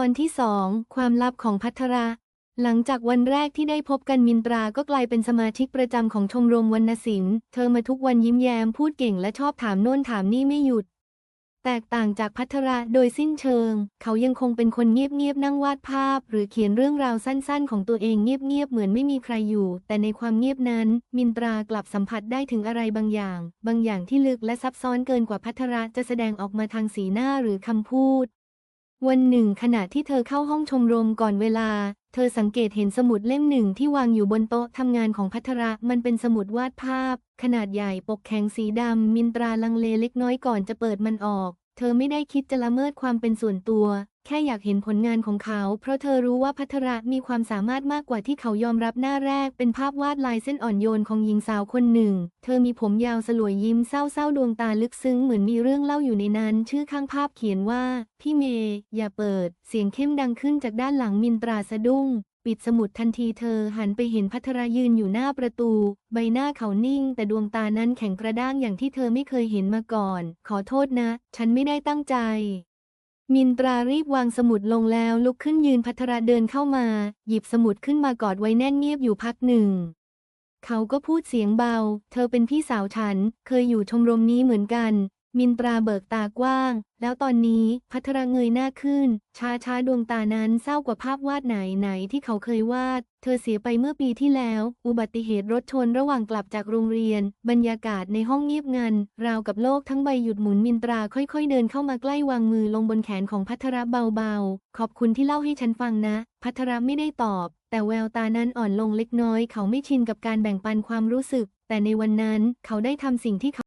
ตอนที่สองความลับของพัทระ หลังจากวันแรกที่ได้พบกันมินตราก็กลายเป็นสมาชิกประจำของชมรมวรรณศิลป์ เธอมาทุกวันยิ้มแย้มพูดเก่งและชอบถามโน่นถามนี่ไม่หยุด แตกต่างจากพัทระโดยสิ้นเชิง เขายังคงเป็นคนเงียบๆนั่งวาดภาพ หรือเขียนเรื่องราวสั้นๆ ของตัวเองเงียบๆเหมือนไม่มีใครอยู่ แต่ในความเงียบนั้น มินตรากลับสัมผัสได้ถึงอะไรบางอย่าง บางอย่างที่ลึกและซับซ้อนเกินกว่าพัทระจะแสดงออกมาทางสีหน้าหรือคำพูด วันหนึ่งขณะที่เธอเข้าห้องชมรมก่อนเวลา เธอสังเกตเห็นสมุดเล่มหนึ่งที่วางอยู่บนโต๊ะทำงานของพัทระ มันเป็นสมุดวาดภาพ ขนาดใหญ่ปกแข็งสีดำมินตราลังเลเล็กน้อยก่อนจะเปิดมันออก เธอไม่ได้คิดจะละเมิดความเป็นส่วนตัว แค่อยากเห็นผลงานของเขา เพราะเธอรู้ว่าพัทระมีความสามารถมากกว่าที่เขายอมรับหน้าแรก เป็นภาพวาดลายเส้นอ่อนโยนของหญิงสาวคนหนึ่ง เธอมีผมยาวสลวยยิ้มเศร้าๆ ดวงตาลึกซึ้งเหมือนมีเรื่องเล่าอยู่ในนั้น ชื่อข้างภาพเขียนว่า พี่เมย์ อย่าเปิด เสียงเข้มดังขึ้นจากด้านหลังมินตราสะดุ้งปิดสมุดทันทีเธอหันไปเห็นพัทรยืนอยู่หน้าประตู ใบหน้าเขานิ่ง แต่ดวงตานั้นแข็งกระด้างอย่างที่เธอไม่เคยเห็นมาก่อน ขอโทษนะ ฉันไม่ได้ตั้งใจ มินตรารีบวางสมุดลงแล้วลุกขึ้นยืนพัทระเดินเข้ามา หยิบสมุดขึ้นมากอดไว้แน่นเงียบอยู่พักหนึ่ง เขาก็พูดเสียงเบา เธอเป็นพี่สาวฉัน เคยอยู่ชมรมนี้เหมือนกัน มินตราเบิกตากว้าง แล้วตอนนี้พัทระเงยหน้าขึ้น ช้าช้าดวงตานั้นเศร้ากว่าภาพวาดไหนไหนที่เขาเคยวาด เธอเสียไปเมื่อปีที่แล้ว อุบัติเหตุรถชนระหว่างกลับจากโรงเรียน บรรยากาศในห้องเงียบงัน ราวกับโลกทั้งใบหยุดหมุนมินตราค่อยๆ เดินเข้ามาใกล้วางมือลงบนแขนของพัทระเบาๆ ขอบคุณที่เล่าให้ฉันฟังนะ พัทระไม่ได้ตอบ แต่แววตานั้นอ่อนลงเล็กน้อย เขาไม่ชินกับการแบ่งปันความรู้สึก แต่ในวันนั้นเขาได้ทำสิ่งที่เขา